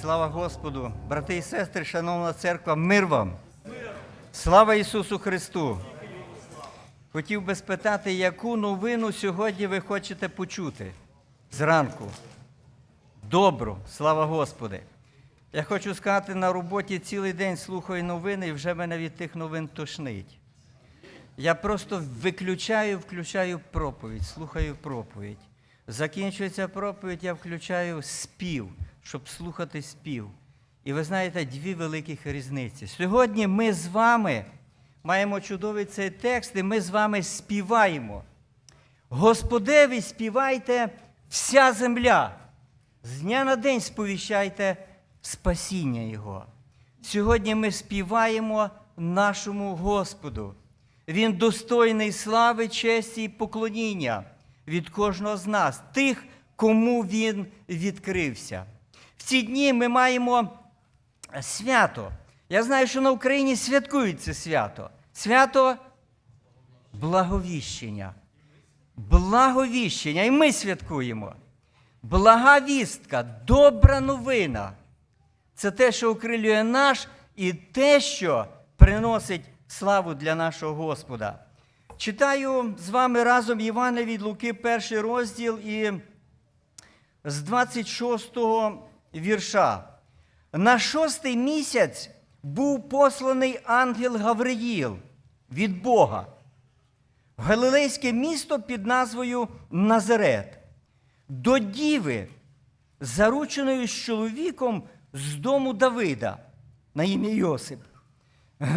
Слава Господу, брати і сестри, шановна церква, мир вам! Слава Ісусу Христу! Хотів би спитати, яку новину сьогодні ви хочете почути зранку? Добру, слава Господи! Я хочу сказати, на роботі цілий день слухаю новини, і вже мене від тих новин тошнить. Я просто виключаю, включаю проповідь, слухаю проповідь. Закінчується проповідь, я включаю спів, щоб слухати спів. І ви знаєте, дві великих різниці. Сьогодні ми з вами маємо чудовий цей текст, і ми з вами співаємо. Господеві співайте вся земля. З дня на день сповіщайте спасіння Його. Сьогодні ми співаємо нашому Господу. Він достойний слави, честі і поклоніння від кожного з нас, тих, кому Він відкрився. В ці дні ми маємо свято. Я знаю, що на Україні святкують це свято. Свято благовіщення. Благовіщення. І ми святкуємо. Блага вістка, добра новина. Це те, що окрилює наш, і те, що приносить славу для нашого Господа. Читаю з вами разом Івана від Луки, перший розділ і з 26 вірша. На шостий місяць був посланий ангел Гавриїл від Бога в Галилейське місто під назвою Назарет, до діви, зарученої з чоловіком з дому Давида на ім'я Йосип.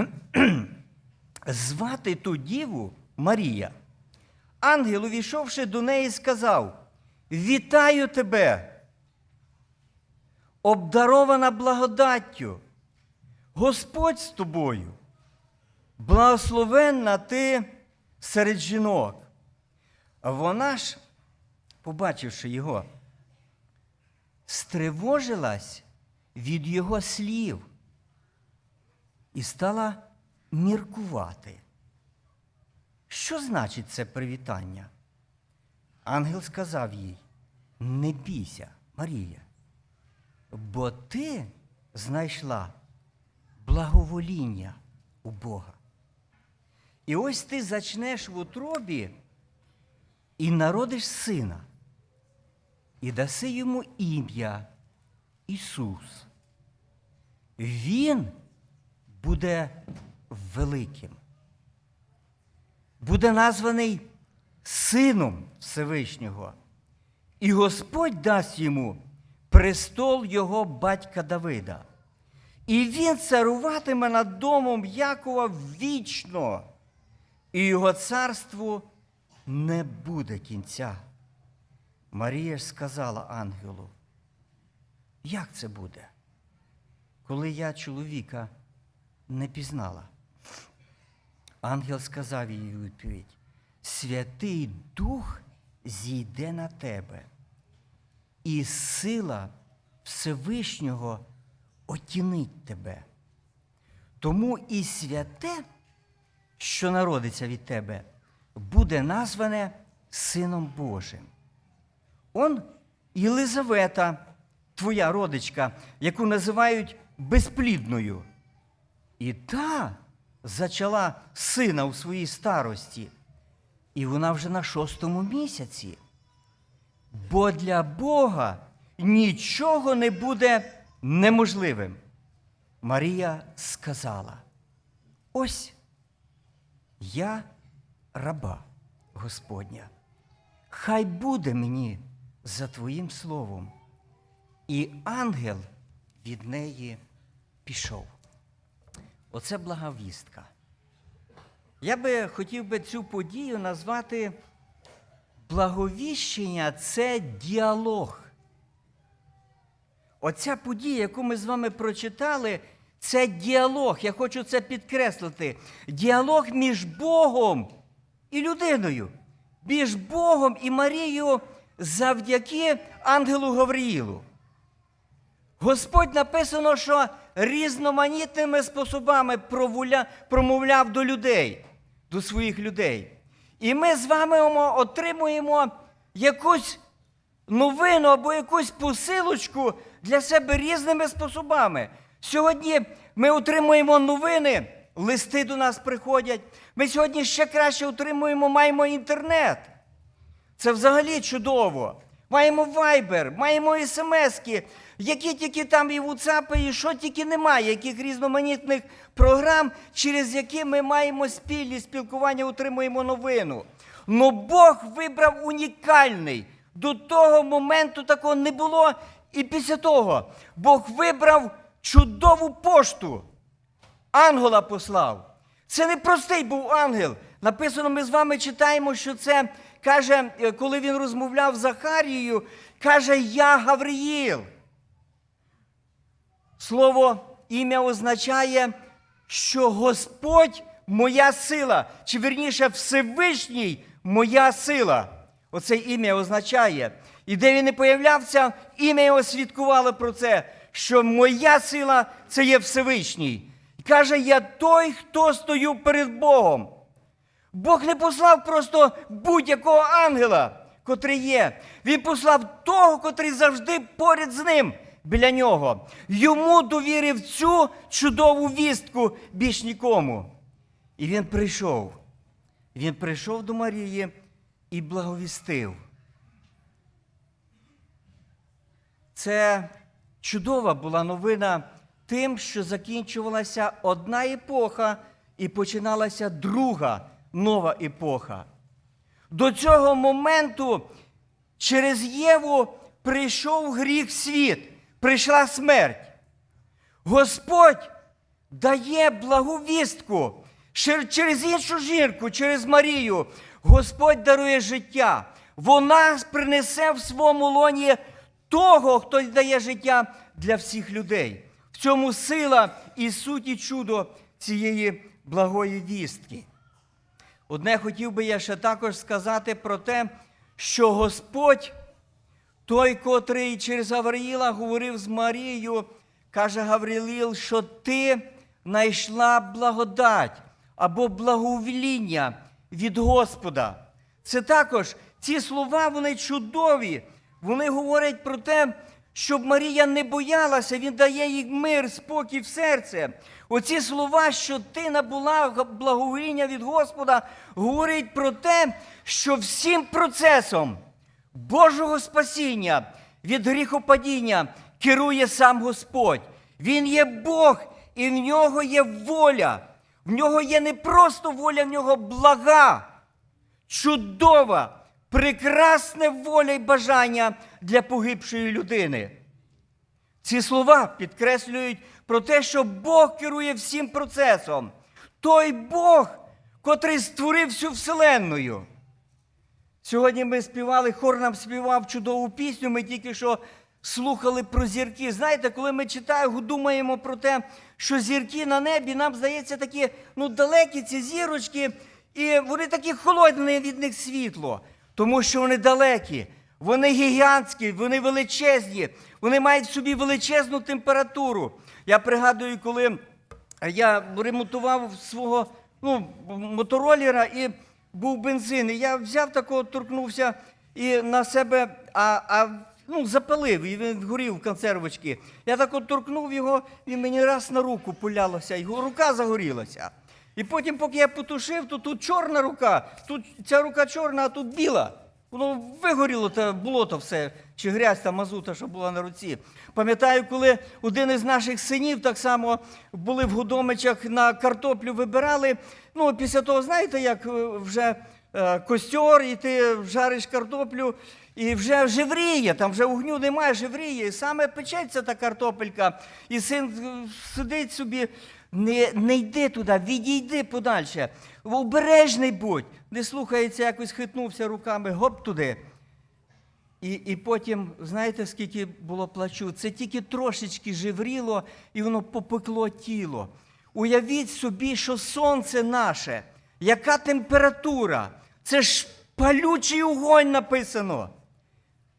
Звати ту діву Марія. Ангел, увійшовши до неї, сказав: Вітаю тебе, обдарована благодаттю, Господь з тобою, благословенна ти серед жінок. А вона ж, побачивши його, стривожилась від його слів і стала міркувати. Що значить це привітання? Ангел сказав їй: не бійся, Марія, бо ти знайшла благовоління у Бога. І ось ти зачнеш в утробі і народиш сина, і даси йому ім'я Ісус. Він буде великим, буде названий Сином Всевишнього, і Господь дасть йому престол його батька Давида. І він царуватиме над домом Якова вічно, і його царству не буде кінця. Марія ж сказала ангелу, як це буде, коли я чоловіка не пізнала? Ангел сказав їй у відповідь: Святий Дух зійде на тебе, і сила Всевишнього отінить тебе. Тому і святе, що народиться від тебе, буде назване Сином Божим. Он Єлизавета, твоя родичка, яку називають безплідною. І та зачала сина у своїй старості, і вона вже на шостому місяці. Бо для Бога нічого не буде неможливим. Марія сказала: ось я раба Господня, хай буде мені за Твоїм словом. І ангел від неї пішов. Оце благовістка. Я би хотів би цю подію назвати благовіщення це діалог. Оця подія, яку ми з вами прочитали, це діалог. Я хочу це підкреслити. Діалог між Богом і людиною, між Богом і Марією завдяки ангелу Гавриїлу. Господь написано, що різноманітними способами промовляв до людей, до своїх людей. І ми з вами отримуємо якусь новину або якусь посилочку для себе різними способами. Сьогодні ми отримуємо новини, листи до нас приходять. Ми сьогодні ще краще отримуємо, маємо інтернет. Це взагалі чудово. Маємо Viber, маємо смски, які тільки там і WhatsApp, і що тільки немає, яких різноманітних програм, через які ми маємо спільні спілкування, отримуємо новину. Но Бог вибрав унікальний. До того моменту такого не було. І після того Бог вибрав чудову пошту. Ангела послав. Це не простий був ангел. Написано, ми з вами читаємо, що це каже, е, коли він розмовляв з Захарією, каже, я Гавриїл. Слово ім'я означає, що Господь моя сила, чи верніше Всевишній моя сила. Оце ім'я означає. І де він не появлявся, ім'я його свідкувало про це, що моя сила це є Всевишній. Каже, я той, хто стою перед Богом. Бог не послав просто будь-якого ангела, котрий є. Він послав того, котрий завжди поряд з ним, біля нього. Йому довірив цю чудову вістку більш нікому. І він прийшов. Він прийшов до Марії і благовістив. Це чудова була новина тим, що закінчувалася одна епоха і починалася друга нова епоха. До цього моменту через Єву прийшов гріх світ, прийшла смерть. Господь дає благу вістку через іншу жінку, через Марію. Господь дарує життя. Вона принесе в своєму лоні того, хто дає життя для всіх людей. В цьому сила і суть і чудо цієї благої вістки. Одне хотів би я ще також сказати про те, що Господь, той, котрий через Гавриїла говорив з Марією, каже Гавриїл, що ти знайшла благодать або благовіління від Господа. Це також ці слова, вони чудові. Вони говорять про те, щоб Марія не боялася, він дає їй мир, спокій в серце. Оці слова, що ти набула благовіння від Господа, говорять про те, що всім процесом Божого спасіння від гріхопадіння керує сам Господь. Він є Бог, і в нього є воля. В нього є не просто воля, в нього блага, чудова, прекрасна воля і бажання для погибшої людини. Ці слова підкреслюють про те, що Бог керує всім процесом. Той Бог, котрий створив всю Вселенную. Сьогодні ми співали, хор нам співав чудову пісню, ми тільки що слухали про зірки. Знаєте, коли ми читаємо, думаємо про те, що зірки на небі, нам здається такі ну, далекі ці зірочки, і вони такі холодні від них світло, тому що вони далекі, вони гігантські, вони величезні, вони мають в собі величезну температуру. Я пригадую, коли я ремонтував свого ну, моторолера і був бензин. І я взяв такого, торкнувся і на себе, а, а ну, запалив, і він горів консервочки. Я так от торкнув його, і мені раз на руку пулялося, і рука загорілася. І потім, поки я потушив, то тут чорна рука, тут ця рука чорна, а тут біла. Воно вигоріло те болото все, чи грязь та мазута, що була на руці. Пам'ятаю, коли один із наших синів так само були в Гудомичах на картоплю вибирали. Ну, після того, знаєте, як е, вже е, костьор, і ти жариш картоплю, і вже живріє, там вже огню немає, живріє. І саме печеться та картопелька, і син е, сидить собі. Не, не йди туди, відійди подальше. Обережний будь. Не слухається, якось хитнувся руками, гоп туди. І, і потім, знаєте, скільки було плачу? Це тільки трошечки живріло, і воно попекло тіло. Уявіть собі, що сонце наше, яка температура? Це ж палючий огонь написано.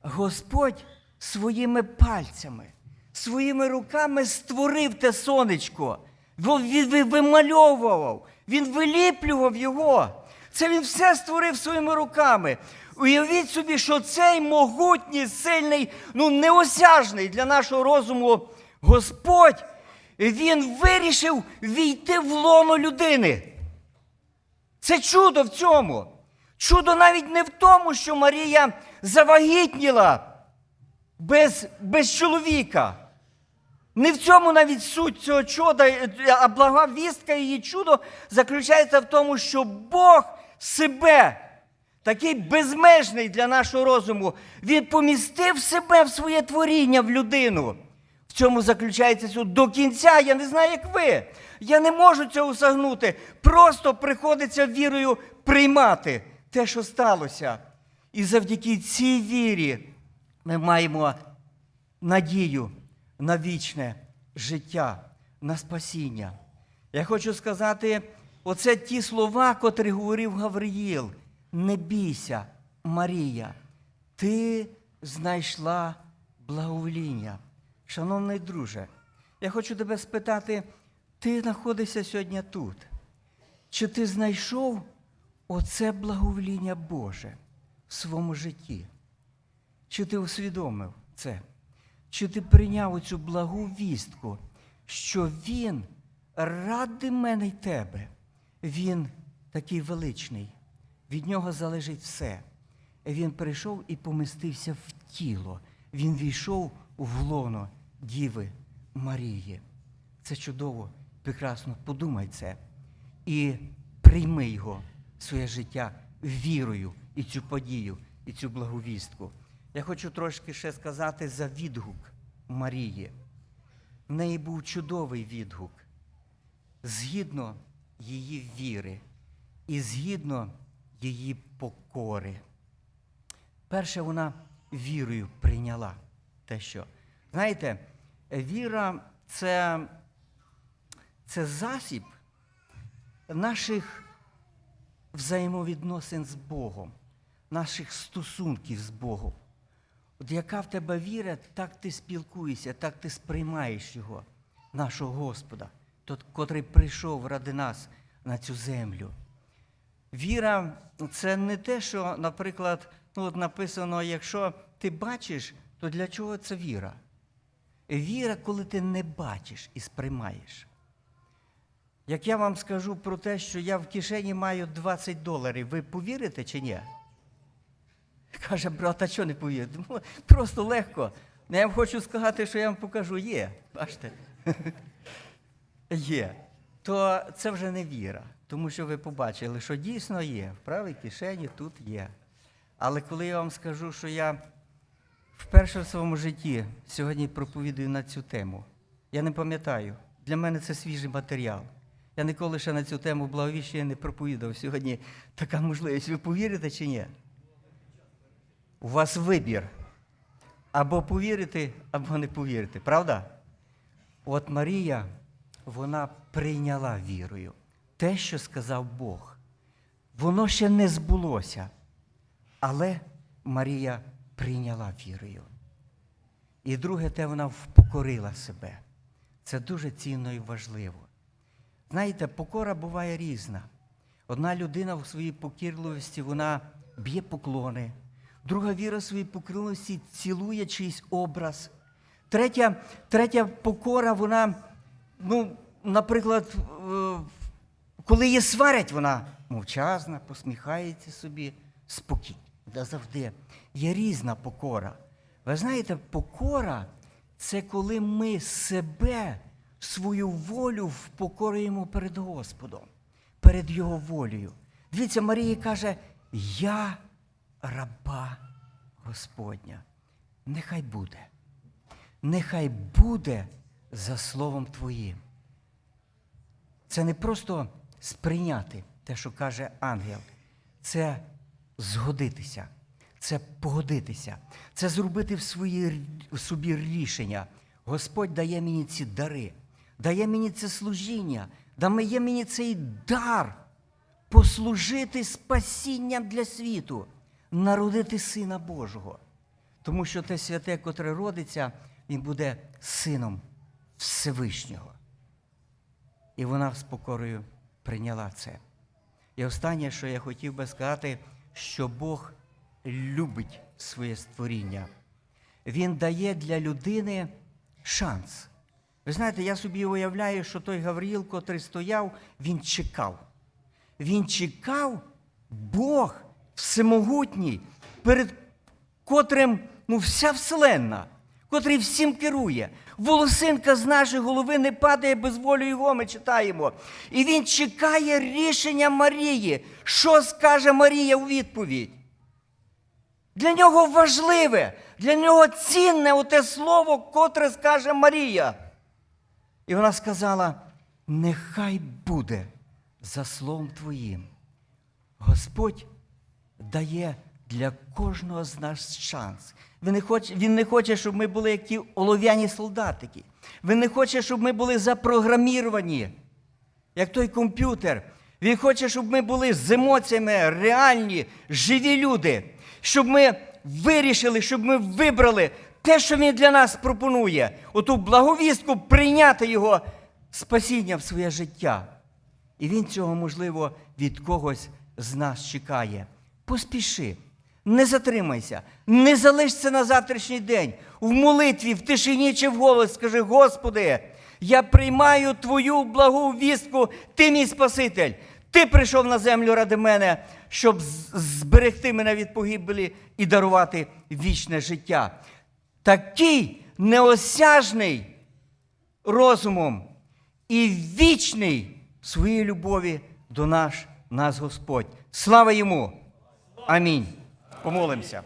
Господь своїми пальцями, своїми руками створив те сонечко. Він вимальовував, він виліплював його. Це він все створив своїми руками. Уявіть собі, що цей могутній, сильний, ну неосяжний для нашого розуму Господь, він вирішив війти в лоно людини. Це чудо в цьому. Чудо навіть не в тому, що Марія завагітніла без, без чоловіка. Не в цьому навіть суть цього чуда, а блага вістка її чудо заключається в тому, що Бог себе, такий безмежний для нашого розуму, Він помістив себе в своє творіння в людину. В цьому заключається суд. До кінця, я не знаю, як ви. Я не можу цього сагнути. Просто приходиться вірою приймати те, що сталося. І завдяки цій вірі ми маємо надію на вічне життя, на спасіння. Я хочу сказати, оце ті слова, котрі говорив Гавриїл. Не бійся, Марія, ти знайшла благовоління. Шановний друже, я хочу тебе спитати, ти знаходишся сьогодні тут. Чи ти знайшов оце благовоління Боже в своєму житті? Чи ти усвідомив це? Чи ти прийняв оцю благу вістку, що Він ради мене й тебе? Він такий величний, від нього залежить все. Він прийшов і помістився в тіло. Він війшов в лоно Діви Марії. Це чудово, прекрасно. Подумай це. І прийми його в своє життя вірою і цю подію, і цю благовістку. Я хочу трошки ще сказати за відгук Марії. В неї був чудовий відгук згідно її віри і згідно її покори. Перше, вона вірою прийняла те, що. Знаєте, віра це, це засіб наших взаємовідносин з Богом, наших стосунків з Богом. От яка в тебе віра, так ти спілкуєшся, так ти сприймаєш Його, нашого Господа, тот, котрий прийшов ради нас на цю землю. Віра це не те, що, наприклад, ну от написано, якщо ти бачиш, то для чого це віра? Віра, коли ти не бачиш і сприймаєш. Як я вам скажу про те, що я в кишені маю 20 доларів, ви повірите чи ні? Каже, брат, а що не повірите? Ну, Просто легко. Ну, Я вам хочу сказати, що я вам покажу. Є. Бачите? Є. То це вже не віра, тому що ви побачили, що дійсно є. В правій кишені тут є. Але коли я вам скажу, що я вперше в своєму житті сьогодні проповідую на цю тему, я не пам'ятаю, для мене це свіжий матеріал. Я ніколи ще на цю тему благовіщення не проповідав. Сьогодні така можливість. Ви повірите чи ні? У вас вибір. Або повірити, або не повірити. Правда? От Марія, вона прийняла вірою те, що сказав Бог. Воно ще не збулося. Але Марія прийняла вірою. І друге, те вона впокорила себе. Це дуже цінно і важливо. Знаєте, покора буває різна. Одна людина в своїй покірливості вона б'є поклони, друга віра своїй покірливості цілує чийсь образ. Третя, третя покора, вона, ну, наприклад, е, коли її сварять, вона мовчазна, посміхається собі, спокійно. Завжди. Є різна покора. Ви знаєте, покора це коли ми себе, свою волю впокорюємо перед Господом, перед Його волею. Дивіться, Марія каже: Я раба Господня. Нехай буде. Нехай буде за словом Твоїм. Це не просто сприйняти те, що каже ангел, це згодитися, це погодитися, це зробити в, свої, в собі рішення. Господь дає мені ці дари, дає мені це служіння, дає мені цей дар послужити спасінням для світу, народити Сина Божого. Тому що те святе, котре родиться, він буде сином Всевишнього. І вона з покорою прийняла це. І останнє, що я хотів би сказати, що Бог любить своє створіння. Він дає для людини шанс. Ви знаєте, я собі уявляю, що той Гавриїл, котрий стояв, він чекав. Він чекав Бог всемогутній, перед котрим ну, вся вселенна, котрий всім керує. Волосинка з нашої голови не падає без волі його, ми читаємо. І він чекає рішення Марії. Що скаже Марія у відповідь? Для нього важливе, для нього цінне оте слово, котре скаже Марія. І вона сказала: нехай буде за словом твоїм. Господь дає для кожного з нас шанс. Він не, хоче, він не хоче, щоб ми були як ті олов'яні солдатики. Він не хоче, щоб ми були запрограміровані, як той комп'ютер. Він хоче, щоб ми були з емоціями реальні, живі люди, щоб ми вирішили, щоб ми вибрали те, що він для нас пропонує, оту благовістку прийняти його спасіння в своє життя. І він цього, можливо, від когось з нас чекає. Поспіши, не затримайся, не залишся на завтрашній день. В молитві, в тишині чи вголос скажи, Господи, я приймаю Твою благу вістку, Ти мій Спаситель. Ти прийшов на землю ради мене, щоб зберегти мене від погибелі і дарувати вічне життя. Такий неосяжний розумом і вічний в своїй любові до наш, нас Господь. Слава йому! Амінь. Помолимося.